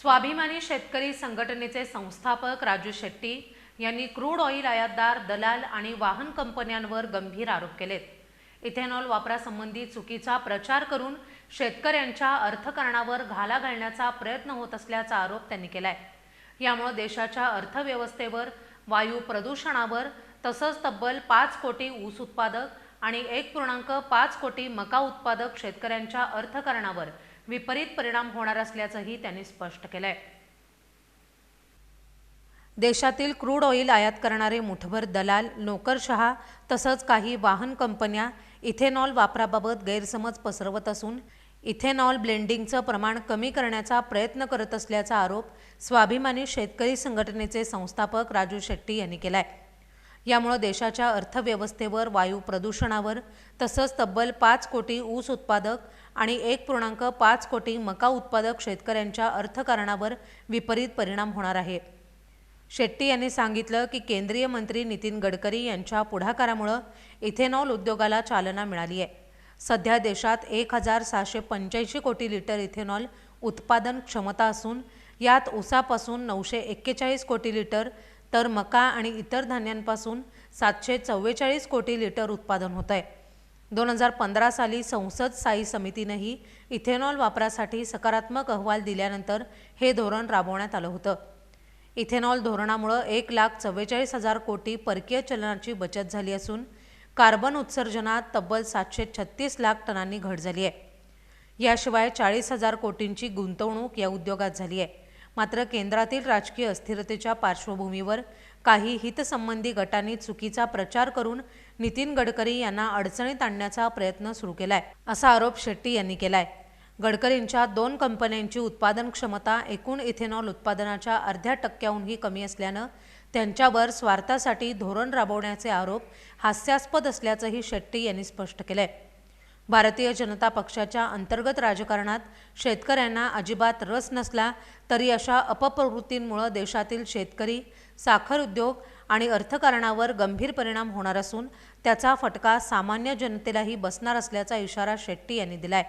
स्वाभिमानी शेतकरी संघटनेचे संस्थापक राजू शेट्टी यांनी क्रूड ऑइल आयातदार दलाल आणि वाहन कंपन्यांवर गंभीर आरोप केलेत. इथेनॉल वापरासंबंधी चुकीचा प्रचार करून शेतकऱ्यांच्या अर्थकारणावर घाला घालण्याचा प्रयत्न होत असल्याचा आरोप त्यांनी केलाय. यामुळे देशाच्या अर्थव्यवस्थेवर वायू प्रदूषणावर तसंच तब्बल पाच कोटी ऊस उत्पादक आणि एक पूर्णांक पाच कोटी मका उत्पादक शेतकऱ्यांच्या अर्थकारणावर विपरीत परिणाम होणार असल्याचंही त्यांनी स्पष्ट केलंय. देशातील क्रूड ऑइल आयात करणारे मुठभर दलाल नोकरशहा तसंच काही वाहन कंपन्या इथेनॉल वापराबाबत गैरसमज पसरवत असून इथेनॉल ब्लेंडिंगचं प्रमाण कमी करण्याचा प्रयत्न करत असल्याचा आरोप स्वाभिमानी शेतकरी संघटनेचे संस्थापक राजू शेट्टी यांनी केला आहे यामुळे देशाच्या अर्थव्यवस्थेवर वायू प्रदूषणावर तसंच तब्बल पाच कोटी ऊस उत्पादक आणि एक पूर्णांक पाच कोटी मका उत्पादक शेतकऱ्यांच्या अर्थकारणावर विपरीत परिणाम होणार आहे. शेट्टी यांनी सांगितलं की केंद्रीय मंत्री नितीन गडकरी यांच्या पुढाकारामुळं इथेनॉल उद्योगाला चालना मिळाली आहे. सध्या देशात एक हजार सहाशे पंच्याऐंशी कोटी लिटर इथेनॉल उत्पादन क्षमता असून यात ऊसापासून नऊशे एक्केचाळीस कोटी लिटर तर मका आणि इतर धान्यांपासून सातशे चव्वेचाळीस कोटी लिटर उत्पादन होत आहे. दोन हजार पंधरा साली संसद स्थायी समितीनंही इथेनॉल वापरासाठी सकारात्मक अहवाल दिल्यानंतर हे धोरण राबवण्यात आलं होतं. इथेनॉल धोरणामुळं एक लाख चव्वेचाळीस हजार कोटी परकीय चलनाची बचत झाली असून कार्बन उत्सर्जनात तब्बल सातशे छत्तीस लाख टनांनी घट झाली आहे. याशिवाय चाळीस हजार कोटींची गुंतवणूक या उद्योगात झाली आहे. मात्र केंद्रातील राजकीय अस्थिरतेच्या पार्श्वभूमीवर काही हितसंबंधी गटांनी चुकीचा प्रचार करून नितीन गडकरी यांना अडचणीत आणण्याचा प्रयत्न सुरू केलाय असा आरोप शेट्टी यांनी केलाय. गडकरींच्या दोन कंपन्यांची उत्पादन क्षमता एकूण इथेनॉल उत्पादनाच्या अर्ध्या टक्क्याहूनही कमी असल्यानं त्यांच्यावर स्वार्थासाठी धोरण राबवण्याचे आरोप हास्यास्पद असल्याचंही शेट्टी यांनी स्पष्ट केलंय. भारतीय जनता पक्षाच्या अंतर्गत राजकारणात शेतकऱ्यांना अजिबात रस नसला तरी अशा अपप्रवृत्तींमुळं देशातील शेतकरी साखर उद्योग आणि अर्थकारणावर गंभीर परिणाम होणार असून त्याचा फटका सामान्य जनतेलाही बसणार असल्याचा इशारा शेट्टी यांनी दिलाय.